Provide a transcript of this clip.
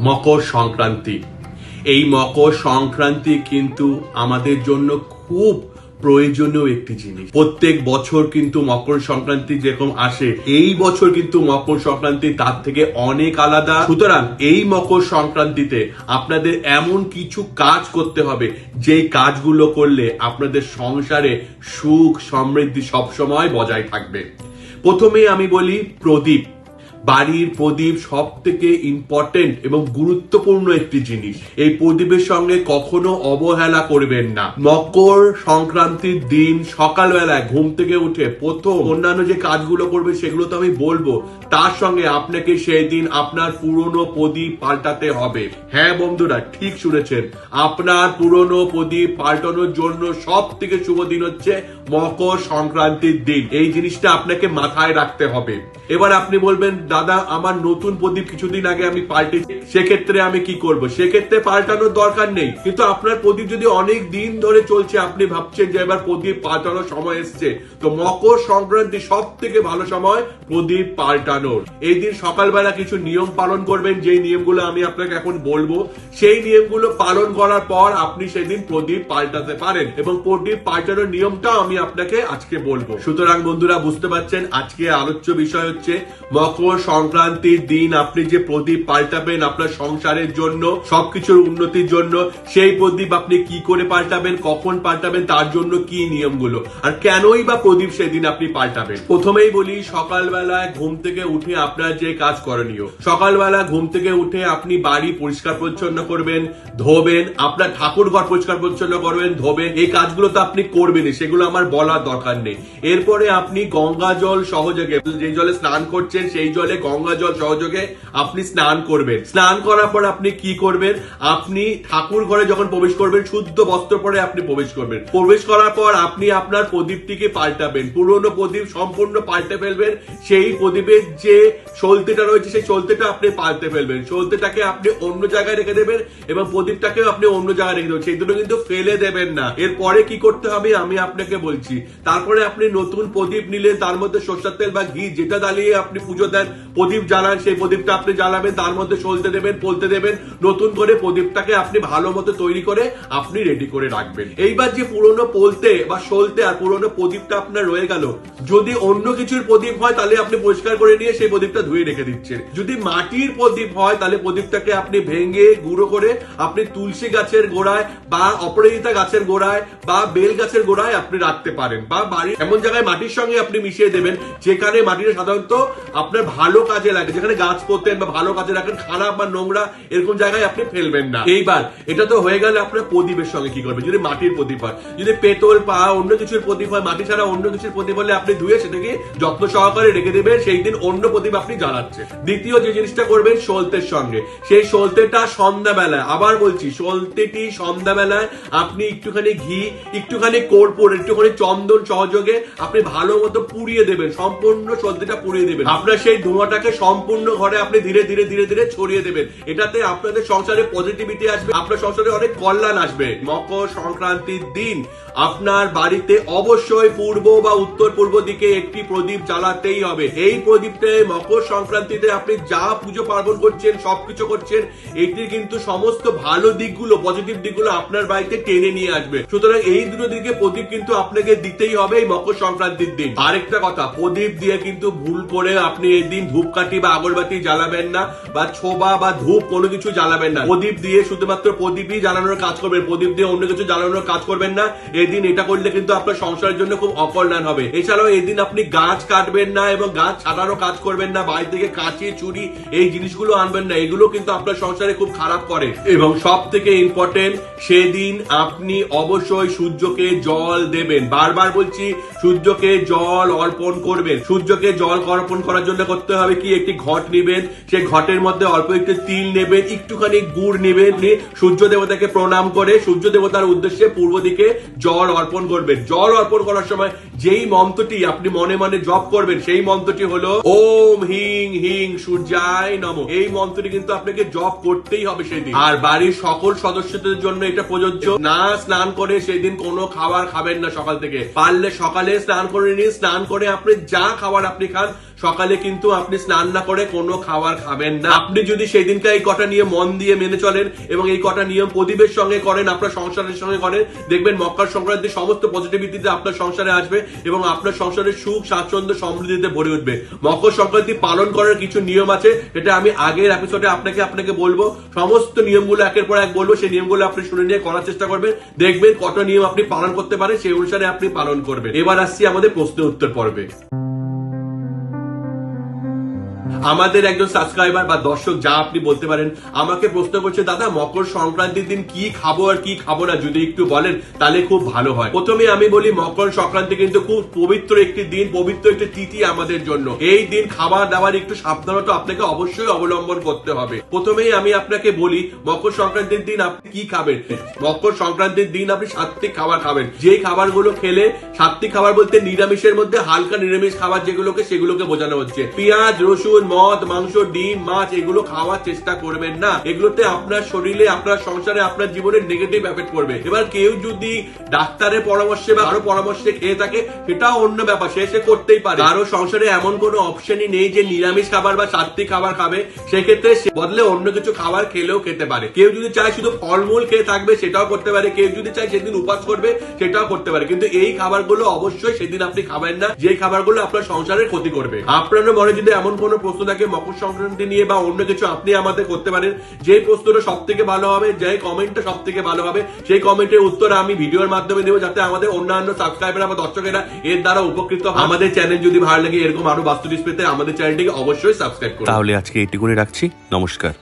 মকর সংক্রান্তি। এই মকর সংক্রান্তি কিন্তু আমাদের জন্য খুব প্রয়োজনীয় একটি জিনিস। প্রত্যেক বছর কিন্তু মকর সংক্রান্তি যেরকম আসে, এই বছর কিন্তু মকর সংক্রান্তি তার থেকে অনেক আলাদা। সুতরাং এই মকর সংক্রান্তিতে আপনাদের এমন কিছু কাজ করতে হবে, যেই কাজগুলো করলে আপনাদের সংসারে সুখ সমৃদ্ধি সবসময় বজায় থাকবে। প্রথমে আমি বলি প্রদীপ। বাড়ির প্রদীপ সব থেকে ইম্পর্টেন্ট এবং গুরুত্বপূর্ণ একটি জিনিস। এই প্রদীপের সঙ্গে কখনো অবহেলা করবেন না। মকর সংক্রান্তির দিন সকালবেলায় ঘুম থেকে উঠে প্রথম অন্যান্য যে কাজগুলো করবে সেগুলো তো আমি বলব। তার সঙ্গে আপনাকে সেই দিন আপনার পুরনো প্রদীপ পাল্টাতে হবে। হ্যাঁ বন্ধুরা, ঠিক শুনেছেন। আপনার পুরনো প্রদীপ পাল্টানোর জন্য সব থেকে শুভ দিন হচ্ছে মকর সংক্রান্তির দিন। এই জিনিসটা আপনাকে মাথায় রাখতে হবে। এবার আপনি বলবেন দাদা, আমার নতুন প্রদীপ কিছুদিন আগে আমি পাল্টে সেক্ষেত্রে আমি কি করব? সেক্ষেত্রে পাল্টানোর দরকার নেই। কিন্তু আপনার প্রদীপ যদি অনেক দিন ধরে চলছে, আপনি ভাবছেন যে এবার প্রদীপ পাল্টানোর সময় এসছে। তো মকর সংক্রান্তি সব থেকে ভালো সময় প্রদীপ পাল্টানোর। এই দিন সকালবেলা কিছু নিয়ম পালন করবেন। যেই নিয়মগুলো আমি আপনাকে এখন বলব, সেই নিয়মগুলো পালন করার পর আপনি সেদিন প্রদীপ পাল্টাতে পারেন এবং প্রদীপ পাল্টানোর নিয়মটা আমি আপনাকে আজকে বলব। সুতরাং বন্ধুরা, বুঝতে পারছেন? আজকে আলোচ্য বিষয় হচ্ছে মকর সংক্রান্তির দিন, আপনি যে প্রদীপ পাল্টাবেন আপনার সংসারের জন্য, সবকিছুর উন্নতির জন্য, সেই প্রদীপ আপনি কি করে পাল্টাবেন, কখন পাল্টাবেন, তার জন্য কি নিয়মগুলো? আর কেনই বা প্রদীপ সেদিন আপনি পাল্টাবেন? প্রথমেই বলি, সকালবেলায় ঘুম থেকে উঠে আপনার যে কাজ করণীয়, সকালবেলা ঘুম থেকে উঠে আপনি বাড়ি পরিষ্কার পরিচ্ছন্ন করবেন, ধোবেন, আপনার ঠাকুর ঘর পরিষ্কার পরিচ্ছন্ন করবেন, ধোবেন, এই কাজগুলো তো আপনি করবেনই, সেগুলো আমার বলার দরকার নেই। এরপরে আপনি গঙ্গা জল সহযোগে, যে জলে স্নান করছেন, সেই জলে গঙ্গা জল সহযোগে আপনি স্নান করবেন। স্নান করার পর আপনি কি করবেন? আপনি ঠাকুর ঘরে যখন প্রবেশ করবেন, শুদ্ধ বস্ত্র পরে আপনি প্রবেশ করবেন। প্রবেশ করার পর আপনি আপনার প্রদীপটিকে পাল্টাবেন। পুরনো প্রদীপ সম্পূর্ণ পাল্টে ফেলবেন। সেই প্রদীপের যে সলতেটা রয়েছে, সেই সলতেটা আপনি পাল্টে ফেলবেন। সলতেটাকে আপনি অন্য জায়গায় রেখে দেবেন এবং প্রদীপটাকেও আপনি অন্য জায়গায় রেখে দেবেন। সেই দুটো কিন্তু ফেলে দেবেন না। এরপরে কি করতে হবে? আমি আপনাকে বলছি। তারপরে আপনি নতুন প্রদীপ নিলেন, তার মধ্যে সর্ষের তেল বা ঘি, যেটা দাঁড়িয়ে আপনি পুজো দেন প্রদীপ জ্বালান, সেই প্রদীপটা আপনি জ্বালাবেন, তার মধ্যে সলতে দেবেন, পলতে দেবেন। নতুন করে প্রদীপটাকে আপনি ভালো মতো তৈরি করে আপনি রেডি করে রাখবেন। এইবার যে পুরনো পলতে বা সলতে আর পুরনো প্রদীপটা আপনার রয়ে গেল, যদি অন্য কিছুর প্রদীপ হয়, তাহলে আপনি পরিষ্কার করে নিয়ে সেই প্রদীপটা ধুয়ে রেখে দিচ্ছেন। যদি মাটির প্রদীপ হয়, তাহলে প্রদীপটাকে আপনি ভেঙে গুঁড়ো করে আপনি তুলসী গাছের গোড়ায় বা অপরাজিতা গাছের গোড়ায় বা বেল গাছের গোড়ায় আপনি রাখতে পারেন। বা বাড়ির এমন জায়গায় মাটির সঙ্গে আপনি মিশিয়ে দেবেন, যেখানে মাটিটা সাধারণত আপনার ভালো কাজে লাগে, যেখানে গাছ পোতেন বা ভালো কাজে রাখেন খারাপ বা নোংরা, এরকম জায়গায় আপনি ফেলবেন না। এইবার, এটা তো হয়ে গেলে আপনার প্রদীপের সঙ্গে কি করবেন? যদি মাটির প্রদীপ হয়, যদি পেতল পা, অন্য কিছুর প্রদীপ হয়, মাটি ছাড়া অন্য কিছুর প্রদীপ হলে আপনি ধুয়ে সেটাকে যত্ন সহকারে রেখে দেবেন, সেই দিন অন্য প্রদীপ আপনি জ্বালাচ্ছেন। দ্বিতীয় যে জিনিসটা করবেন, সলতের সঙ্গে। সেই সলতেটা সন্ধ্যাবেলায়, আবার বলছি, সলতেটি সন্ধ্যাবেলায় আপনি একটুখানি ঘি, একটুখানি কর্পূর, একটুখানি চন্দন সহযোগে আপনি ভালো মতো পুড়িয়ে দেবেন, সম্পূর্ণ সলতেটা পুড়িয়ে দেবেন। আপনার সেই ধোঁয়াটাকে সম্পূর্ণ ঘরে আপনি ধীরে ধীরে ধীরে ধীরে ছড়িয়ে দেবেন। এটাতে আপনাদের সংসারে পজিটিভিটি আসবে, আপনার সংসারে অনেক কল্যাণ আসবে। মকর সংক্রান্তির দিন আপনার বাড়িতে অবশ্যই পূর্ব বা উত্তর পূর্ব দিকে একটি প্রদীপ জ্বালাতেই হবে। এই প্রদীপটা মকর সংক্রান্তিতে আপনি যা পুজো পার্বণ করছেন, সবকিছু করছেন এটি কিন্তু সমস্ত ভালো দিকগুলো পজিটিভ দিকগুলো আপনার বাড়িতে টেনে নিয়ে আসবে। সুতরাং এই দুটো দিকে প্রদীপ কিন্তু আপনাকে দিতেই হবে এই মকর সংক্রান্তির দিন। আরেকটা কথা, প্রদীপ দিয়ে কিন্তু ভুল করে আপনি এই দিন ধূপকাঠি বা আগরবাতি জ্বালাবেন না, বা ছোবা বা ধূপ কোনো কিছু জ্বালাবেন না। প্রদীপ দিয়ে শুধুমাত্র প্রদীপই জ্বালানোর কাজ করবেন। প্রদীপ দিয়ে অন্য কিছু জ্বালানোর কাজ করবেন না। এই দিন এটা করলে কিন্তু আপনার সংসারের জন্য খুব অকল্যাণ হবে। এছাড়াও এই দিন আপনি গাছ কাটবেন না এবং গাছ ছাড়ারও কাজ করবেন না। বাইরে থেকে কাঁচি, চুরি এই জিনিসগুলো আনবেন না। এগুলো কিন্তু আপনার সংসারে খুব খারাপ করে। এবং সব থেকে ইম্পর্টেন্ট সেদিন আপনি অবশ্যই সূর্যকে জল দেবেন। বারবার বলছি, সূর্যকে জল অর্পণ করবেন। সূর্যকে জল অর্পণ করার জন্য করতে হবে কি? একটি ঘট নেবেন, সেই ঘটের মধ্যে অল্প একটু তিল নেবেন, একটুখানি গুড় নেবেন সূর্য দেবতাকে প্রণাম করে সূর্য দেবতার উদ্দেশ্যে পূর্ব দিকে জল অর্পণ করবেন। জল অর্পণ করার সময় যেই মন্ত্রটি আপনি মনে মনে জপ করবেন, সেই মন্ত্রটি হলো, ওম হিং হিং সূর্যায় নম। এই মন্ত্রটি কিন্তু আপনাকে জপ করতেই হবে সেদিন। আর বাড়ির সকল সদস্যদের জন্য এটা প্রযোজ্য। না স্নান করে সেদিন কোনো খাবার খাবেন না সকাল থেকে। পারলে সকালে স্নান করে নিন। স্নান করে আপনি যা খাবার আপনি খান সকালে কিন্তু আপনি স্নান না করে কোনো খাবার খাবেন না। আপনি যদি সেই দিনকে এই কটা নিয়ম মন দিয়ে মেনে চলেন এবং এই কটা নিয়ম প্রদীপের সঙ্গে করেন, আপনার সংসারের সঙ্গে করেন, দেখবেন মকর সংক্রান্তি সমস্ত পজিটিভিটিতে আপনার সংসারে আসবে এবং আপনার সংসারের সুখ, স্বাচ্ছন্দ্য, সমৃদ্ধিতে ভরে উঠবে। মকর সংক্রান্তি পালন করার কিছু নিয়ম আছে এটা আমি আগের এপিসোডে আপনাকে আপনাকে বলব। সমস্ত নিয়মগুলো একের পর এক বলব, সেই নিয়মগুলো আপনি শুনে নিয়ে করার চেষ্টা করবেন। দেখবেন কত নিয়ম আপনি পালন করতে পারেন, সেই অনুসারে আপনি পালন করবেন। এবার আসছি আমাদের প্রশ্ন উত্তর পর্বে। আমাদের একজন সাবস্ক্রাইবার বা দর্শক যা আপনি বলতে পারেন, আমাকে প্রশ্ন করছে, দাদা, মকর সংক্রান্তির দিন কি খাব আর কি খাব না? যদি একটু বলেন, তাহলে খুব ভালো হয়। প্রথমে আমি বলি, মকর সংক্রান্তি কিন্তু খুব পবিত্র একটি দিন, পবিত্র একটি তিথি আমাদের জন্য। এই দিন খাবার দাবার একটু সাবধানতা আপনাকে অবশ্যই অবলম্বন করতে হবে। প্রথমেই আমি আপনাকে বলি, মকর সংক্রান্তির দিন আপনি কি খাবেন? মকর সংক্রান্তির দিন আপনি সাত্বিক খাবার খাবেন। যেই খাবারগুলো খেলে সাত্বিক খাবার বলতে নিরামিষের মধ্যে হালকা নিরামিষ খাবার যেগুলোকে সেগুলোকে বোঝানো হচ্ছে। পেঁয়াজ, রসুন মদ, মাংস, ডিম, মাছ, এগুলো খাওয়ার চেষ্টা করবেন না। এগুলোতে আপনার শরীরে, আপনার সংসারে, আপনার জীবনে নেগেটিভ এফেক্ট করবে। এবার কেউ যদি ডাক্তারের পরামর্শে বা আরও পরামর্শে খেয়ে থাকে, সেটাও অন্য ব্যাপার। সে সে করতেই পারে। আরও সংসারে এমন কোনো অপশনই নেই যে নিরামিষ খাবার বা সাত্বিক খাবার খাবে। সেক্ষেত্রে সে বদলে অন্য কিছু খাবার খেলেও খেতে পারে। কেউ যদি চায় শুধু ফলমূল খেয়ে থাকবে, সেটাও করতে পারে। কেউ যদি চায় সেদিন উপাস করবে, সেটাও করতে পারে। কিন্তু এই খাবারগুলো অবশ্যই সেদিন আপনি খাবেন না। যে খাবারগুলো আপনার সংসারের ক্ষতি করবে। আপনার মনে যদি এমন কোনো প্রশ্ন থাকে মকর সংক্রান্তি নিয়ে বা অন্য কিছু আপনি আমাদের করতে পারেন, যে প্রশ্নটা সব থেকে ভালো হবে, যে কমেন্টটা সব থেকে ভালো হবে, সেই কমেন্টের উত্তর আমি ভিডিওর মাধ্যমে দেবো যাতে আমাদের অন্যান্য সাবস্ক্রাইবার বা দর্শকেরা এর দ্বারা উপকৃত আমাদের চ্যানেল যদি ভালো লাগে, এরকম আরও বাস্তু পেতে আমাদের চ্যানেলটিকে অবশ্যই সাবস্ক্রাইব করুন। তাহলে আজকে এটি করে রাখছি। নমস্কার।